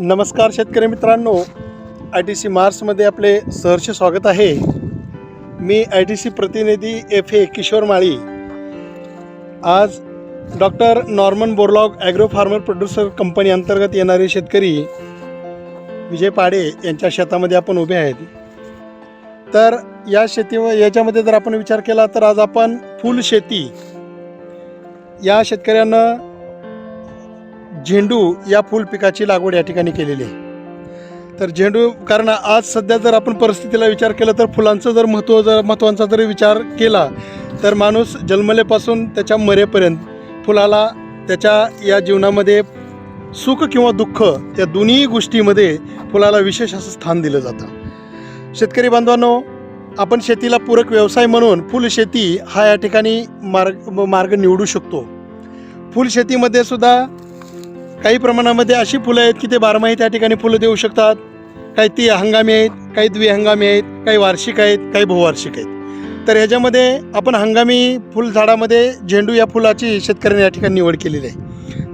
नमस्कार शेतकरी मित्रांनो. आय टी सी मार्समध्ये आपले सहर्ष स्वागत आहे. मी आय टी सी प्रतिनिधी एफ ए किशोर माळी. आज doctor Norman Borlaug agro farmer producer company अंतर्गत येणारे शेतकरी विजय पाडे यांच्या शेतामध्ये आपण उभे आहेत. तर या शेतीवर याच्यामध्ये जर आपण विचार केला तर आज आपण फुल शेती या शेतकऱ्यानं झेंडू या फुल पिकाची लागवड या ठिकाणी केलेली आहे. तर झेंडू कारण आज सध्या जर आपण परिस्थितीला विचार केला तर फुलांचं जर महत्त्व जर महत्त्वाचा जर विचार केला तर माणूस जन्मलेपासून त्याच्या मरेपर्यंत फुलाला त्याच्या या जीवनामध्ये सुख किंवा दुःख त्या दोन्ही गोष्टीमध्ये फुलाला विशेष असं स्थान दिलं जातं. शेतकरी बांधवांनो आपण शेतीला पूरक व्यवसाय म्हणून फुलशेती हा या ठिकाणी मार्ग मार्ग निवडू शकतो. फुलशेतीमध्ये सुद्धा काही प्रमाणामध्ये अशी फुलं आहेत की ते बारमाही त्या ठिकाणी फुलं देऊ शकतात. काही ती हंगामी आहेत काही द्विहंगामी आहेत काही वार्षिक आहेत काही बहुवार्षिक आहेत. तर ह्याच्यामध्ये आपण हंगामी फुलझाडामध्ये झेंडू या फुलाची शेतकऱ्यांनी या ठिकाणी निवड केलेली आहे.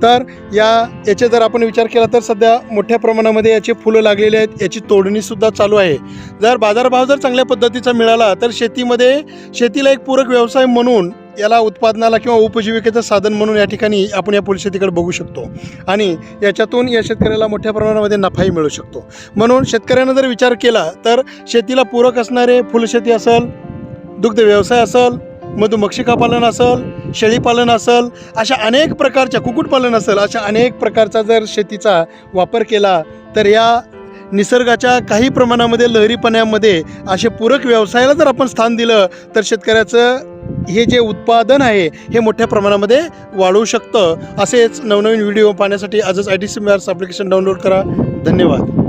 तर या याचे जर आपण विचार केला तर सध्या मोठ्या प्रमाणामध्ये याचे फुलं लागलेली आहेत. याची तोडणीसुद्धा चालू आहे. जर बाजारभाव जर चांगल्या पद्धतीचा मिळाला तर शेतीमध्ये शेतीला एक पूरक व्यवसाय म्हणून याला उत्पादनाला किंवा उपजीविकेचं साधन म्हणून या ठिकाणी आपण या फुलशेतीकडे बघू शकतो. आणि याच्यातून या शेतकऱ्याला मोठ्या प्रमाणामध्ये नफाही मिळू शकतो. म्हणून शेतकऱ्यानं जर विचार केला तर शेतीला पूरक असणारे फुलशेती असेल दुग्ध व्यवसाय असेल मधुमक्षिका पालन असेल शेळीपालन असेल अशा अनेक प्रकारच्या कुक्कुटपालन असेल अशा अनेक प्रकारचा जर शेतीचा वापर केला तर या निसर्गाच्या काही प्रमाणामध्ये लहरीपणामध्ये असे पूरक व्यवसायाला जर आपण स्थान दिलं तर शेतकऱ्याचं हे जे उत्पादन आहे हे मोठ्या प्रमाणामध्ये वाढवू शकतं. असेच नवनवीन व्हिडिओ पाहण्यासाठी आजच I T C application download करा. धन्यवाद.